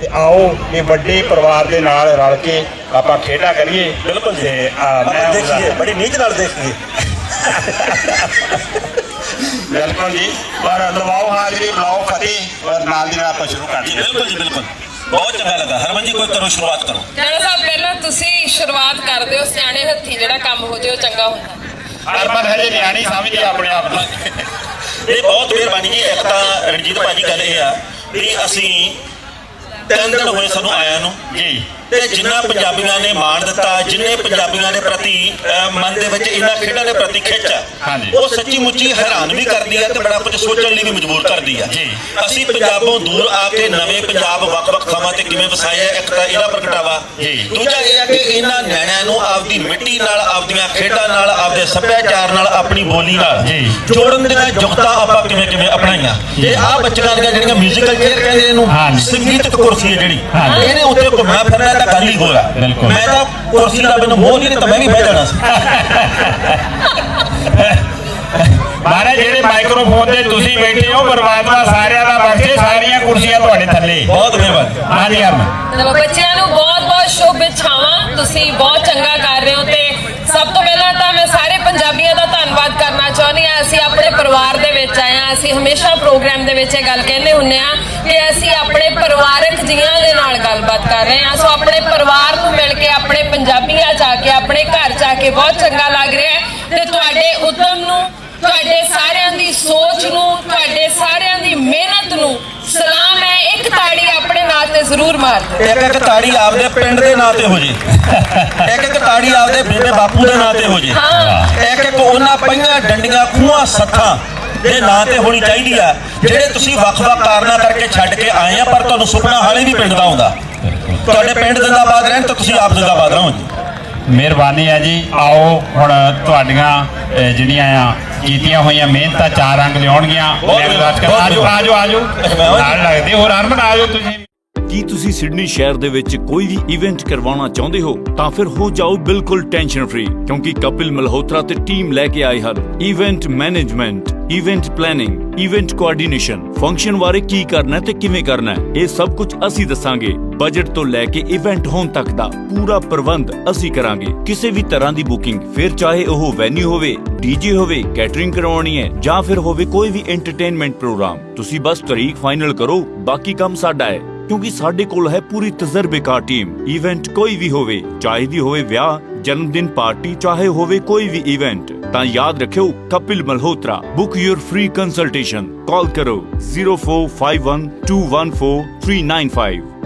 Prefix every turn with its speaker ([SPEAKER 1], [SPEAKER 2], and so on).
[SPEAKER 1] ਤੇ ਆਓ ਇਹ ਵੱਡੇ ਪਰਿਵਾਰ ਦੇ ਨਾਲ ਰਲ ਕੇ ਆਪਾਂ ਖੇਡਾਂ ਕਰੀਏ।
[SPEAKER 2] ਬਿਲਕੁਲ ਜੀ।
[SPEAKER 1] ਮੈਂ
[SPEAKER 2] ਦੇਖੀਏ ਬੜੀ ਨੀਤ ਨਾਲ ਦੇਖੀਏ।
[SPEAKER 1] ਬਿਲਕੁਲ ਜੀ। ਪਰ ਲਵਾਓ ਹਾਜ਼ਰੀ ਬੁਲਾਓ ਫਤਿਹ। ਔਰ ਨਾਲ ਦੀ ਨਾਲ ਆਪਾਂ ਸ਼ੁਰੂ ਕਰ
[SPEAKER 2] ਜੀ
[SPEAKER 1] ਦਈਏ।
[SPEAKER 2] ਬਿਲਕੁਲ ਜੀ ਬਿਲਕੁਲ। ਬਹੁਤ ਚੰਗਾ ਲੱਗਾ। ਹਰਮਨ ਜੀ ਕੋਈ ਕਰੋ ਸ਼ੁਰੂਆਤ ਕਰੋ।
[SPEAKER 3] ਜਣਾ ਸਾਹਿਬ ਪਹਿਲਾਂ ਤੁਸੀਂ ਸ਼ੁਰੂਆਤ ਕਰ ਦਿਓ। ਸਿਆਣੇ ਹੱਥੀ ਜਿਹੜਾ ਕੰਮ ਹੋ ਜੇ ਉਹ ਚੰਗਾ ਹੁੰਦਾ।
[SPEAKER 1] ਅਰਮਨ ਹਜੇ ਨਿਆਣੀ ਸਮਝਦੀ ਆਪਣੇ ਆਪ ਨੂੰ।
[SPEAKER 2] ਇਹ ਬਹੁਤ ਮਿਹਰਬਾਨੀ ਜੀ ਇੱਕ ਤਾਂ ਰਣਜੀਤ ਭਾਜੀ ਗੱਲ ਇਹ ਆ ਵੀ ਅਸੀਂ ਤਿੰਨ ਦਿਨ ਹੋਏ ਸਾਨੂੰ ਆਇਆਂ ਨੂੰ
[SPEAKER 1] ਜੀ
[SPEAKER 2] ਤੇ ਜਿੰਨਾ ਪੰਜਾਬੀਆਂ ਨੇ ਮਾਣ ਦਿੱਤਾ ਜਿੰਨੇ ਪੰਜਾਬੀਆਂ ਦੇ ਪ੍ਰਤੀ ਮਨ ਦੇ ਵਿੱਚ ਇਹਨਾਂ ਖੇਡਾਂ ਦੇ ਪ੍ਰਤੀ ਖਿੱਚ ਆ। ਉਹ ਸੱਚੀ ਮੁੱਚੀ ਹੈਰਾਨ ਵੀ ਕਰਦੀ ਆ ਤੇ ਬੜਾ ਕੁਝ ਸੋਚਣ ਲਈ ਵੀ ਮਜਬੂਰ ਕਰਦੀ ਆ
[SPEAKER 1] ਜੀ।
[SPEAKER 2] ਅਸੀਂ ਪੰਜਾਬੋਂ ਦੂਰ ਆ ਕੇ ਨਵੇਂ ਪੰਜਾਬ ਵੱਖ-ਵੱਖ ਥਾਵਾਂ ਤੇ ਕਿਵੇਂ ਵਸਾਇਆ ਇੱਕ ਤਾਂ ਇਹਦਾ ਪ੍ਰਗਟਾਵਾ। ਦੂਜਾ ਇਹ ਆ ਕਿ ਇਹਨਾਂ ਨਿਆਣਿਆਂ ਨੂੰ ਆਪਦੀ ਮਿੱਟੀ ਨਾਲ ਆਪਦੀਆਂ ਖੇਡਾਂ ਨਾਲ ਆਪਦੇ ਸੱਭਿਆਚਾਰ ਨਾਲ ਆਪਣੀ ਬੋਲੀ ਨਾਲ। ਜੋੜਨ ਦੀਆਂ ਜੁਗਤਾਂ ਆਪਾਂ ਕਿਵੇਂ ਕਿਵੇਂ ਅਪਣਾਈਆਂ ਜੇ ਆਹ ਬੱਚਿਆਂ ਦੀਆਂ ਜਿਹੜੀਆਂ ਮਿਊਜ਼ੀਕਲ ਚੇਅਰ ਕਹਿੰਦੇ ਇਹਨੂੰ। ਸੰਗੀਤਕ ਕੁਰਸੀ ਹੈ ਜਿਹੜੀ। ਇਹਨੇ ਉੱਤੇ ਘੁੰਮਣਾ ਫਿਰਨਾ ਤਾਂ ਗੱਲ ਹੀ ਹੋਇਆ
[SPEAKER 1] ਬਿਲਕੁਲ।
[SPEAKER 2] ਮੈਂ ਤਾਂ ਕੁਰਸੀ ਦਾ ਮੈਨੂੰ ਮੋਹ ਨਹੀਂ ਤਾਂ ਮੈਂ ਵੀ ਬਹਿ ਜਾਣਾ ਸੀ।
[SPEAKER 1] ਮਾਰੇ ਜਿਹੜੇ ਮਾਈਕ੍ਰੋਫੋਨ ਤੇ ਤੁਸੀਂ ਬੈਠੇ ਹੋ ਪਰਮਾਤਮਾ ਸਾਰਿਆਂ ਦਾ ਬਖਸ਼ੇ ਸਾਰੀਆਂ ਕੁਰਸੀਆਂ ਤੁਹਾਡੇ ਥੱਲੇ।
[SPEAKER 2] ਬਹੁਤ ਮਿਹਰਬਾਨੀ।
[SPEAKER 1] ਹਾਂਜੀ
[SPEAKER 3] ਚਲੋ ਬੱਚਿਆਂ ਨੂੰ ਬਹੁਤ-ਬਹੁਤ ਸ਼ੁਭ ਇੱਛਾਵਾਂ ਤੁਸੀਂ ਬਹੁਤ ਚੰਗਾ ਕਰ ਰਹੇ ਹੋ ਤੇ ਸਭ ਤੋਂ ਪਹਿਲਾਂ ਤਾਂ ਮੈਂ ਸਾਰੇ ਪੰਜਾਬੀਆਂ ਦਾ ਧੰਨਵਾਦ ਕਰਨਾ ਚਾਹੁੰਦੀ ਹਾਂ ਅਸੀਂ ਆਪਣੇ ਪਰਿਵਾਰ ਦੇ ਵਿੱਚ ਆਏ ਅਸੀਂ ਹਮੇਸ਼ਾ ਪ੍ਰੋਗਰਾਮ ਦੇ ਵਿੱਚ ਇਹ ਗੱਲ ਕਹਿੰਦੇ ਹੁੰਨੇ ਆ ਕਿ ਅਸੀਂ ਆਪਣੇ ਪਰਿਵਾਰਕ ਜੀਆਂ ਦੇ ਨਾਲ ਗੱਲਬਾਤ ਕਰ ਰਹੇ ਹਾਂ। ਸੋ ਆਪਣੇ ਪਰਿਵਾਰ ਨੂੰ ਮਿਲ ਕੇ ਆਪਣੇ ਪੰਜਾਬੀਆਂ ਚ ਆ ਕੇ ਆਪਣੇ ਘਰ ਚ ਆ ਕੇ ਬਹੁਤ ਚੰਗਾ ਲੱਗ ਰਿਹਾ ਹੈ। ਤੇ ਤੁਹਾਡੇ ਉਦਮ ਨੂੰ ਤੁਹਾਡੇ ਸਾਰਿਆਂ ਦੀ ਸੋਚ ਨੂੰ ਤੁਹਾਡੇ ਸਾਰਿਆਂ ਦੀ ਮਿਹਨਤ ਨੂੰ ਸਲਾਮ ਹੈ। ਇੱਕ ਤਾੜੀ ਆਪਣੇ ਨਾਂ ਤੇ ਜ਼ਰੂਰ ਮਾਰ ਦਿਓ।
[SPEAKER 2] ਇੱਕ ਇੱਕ ਤਾੜੀ ਆਪਦੇ ਪਿੰਡ ਦੇ ਨਾਂ ਤੇ ਹੋ ਜੇ। ਇੱਕ ਇੱਕ ਤਾੜੀ ਆਪਦੇ ਬੇਬੇ ਬਾਪੂ ਦੇ ਨਾਂ ਤੇ ਹੋ ਜੇ। ਇੱਕ ਇੱਕ ਉਹਨਾਂ ਪਈਆਂ ਡੰਡੀਆਂ ਖੂਹਾਂ ਸੱਥਾਂ ਦੇ ਨਾਂ ਤੇ ਹੋਣੀ ਚਾਹੀਦੀ ਆ। ਜਿਹੜੇ ਤੁਸੀਂ ਵੱਖ-ਵੱਖ ਕਾਰਨਾਂ ਕਰਕੇ ਛੱਡ ਕੇ ਆਏ ਆ ਪਰ ਤੁਹਾਨੂੰ ਸੁਪਨਾ ਹਾਲੇ ਵੀ ਪਿੰਡ ਦਾ ਆਉਂਦਾ। ਤੁਹਾਡੇ ਪਿੰਡ ਜ਼ਿੰਦਾਬਾਦ ਰਹਿਣ ਤਾਂ ਤੁਸੀਂ ਆਪ ਜ਼ਿੰਦਾਬਾਦ ਰਹੋ ਜੀ।
[SPEAKER 1] ਮਿਹਰਬਾਨੀ ਹੈ ਜੀ। ਆਓ ਹੁਣ ਤੁਹਾਡੀਆਂ ਜਿਹੜੀਆਂ ਆ ਕੀਤੀਆਂ ਹੋਈਆਂ ਮਿਹਨਤਾਂ ਚਾਰ ਰੰਗ ਲਿਆਉਣਗੀਆਂ। ਆਜੋ ਆਜੋ ਆਜੋ। ਨਾਲ ਲੱਗਦੇ ਹੋਰ ਹਰਮਨ ਆਜੋ ਤੁਸੀਂ।
[SPEAKER 4] ਕੀ ਤੁਸੀਂ ਸਿਡਨੀ ਸ਼ਹਿਰ ਦੇ ਵਿੱਚ ਕੋਈ ਵੀ ਇਵੈਂਟ ਕਰਵਾਉਣਾ ਚਾਹੁੰਦੇ ਹੋ ਤਾਂ ਫਿਰ ਹੋ ਜਾਓ ਬਿਲਕੁਲ ਟੈਨਸ਼ਨ ਫ੍ਰੀ ਕਿਉਂਕਿ ਕਪਿਲ ਮਲਹੋਤਰਾ ਤੇ ਟੀਮ ਲੈ ਕੇ ਆਏ ਹਨ। Event management event planning event coordination function ਬਾਰੇ ਕੀ ਕਰਨਾ ਤੇ ਕਿਵੇਂ ਕਰਨਾ ਇਹ ਸਭ ਕੁਝ ਅਸੀਂ ਦੱਸਾਂਗੇ। ਬਜਟ ਤੋਂ ਲੈ ਕੇ ਇਵੈਂਟ ਹੋਣ ਤੱਕ ਦਾ ਪੂਰਾ ਪ੍ਰਬੰਧ ਅਸੀਂ ਕਰਾਂਗੇ। ਕਿਸੇ ਵੀ ਤਰ੍ਹਾਂ ਦੀ ਬੁਕਿੰਗ ਫਿਰ ਚਾਹੇ ਉਹ ਵੈਨਿਊ ਹੋਵੇ ਡੀਜੇ ਹੋਵੇ ਕੈਟਰਿੰਗ ਕਰਵਾਉਣੀ ਹੈ, ਜਾਂ ਫਿਰ ਹੋਵੇ ਕੋਈ ਵੀ ਐਂਟਰਟੇਨਮੈਂਟ ਪ੍ਰੋਗਰਾਮ ਤੁਸੀਂ ਬਸ ਤਾਰੀਖ ਫਾਈਨਲ ਕਰੋ, ਬਾਕੀ ਕੰਮ ਸਾਡਾ ਹੈ। ਕਿਉਂਕਿ ਸਾਡੇ ਕੋਲ ਹੈ ਪੂਰੀ ਤਜਰਬੇਕਾਰ ਟੀਮ ਇਵੈਂਟ ਕੋਈ ਵੀ ਹੋਵੇ, ਚਾਹੇ ਦੀ ਹੋਵੇ ਵਿਆਹ ਜਨਮ ਦਿਨ ਪਾਰਟੀ ਚਾਹੇ ਹੋਵੇ ਕੋਈ ਵੀ ਇਵੈਂਟ ਤਾਂ ਯਾਦ ਰੱਖਿਓ Kapil Malhotra book your free consultation call ਕਰੋ 0451214395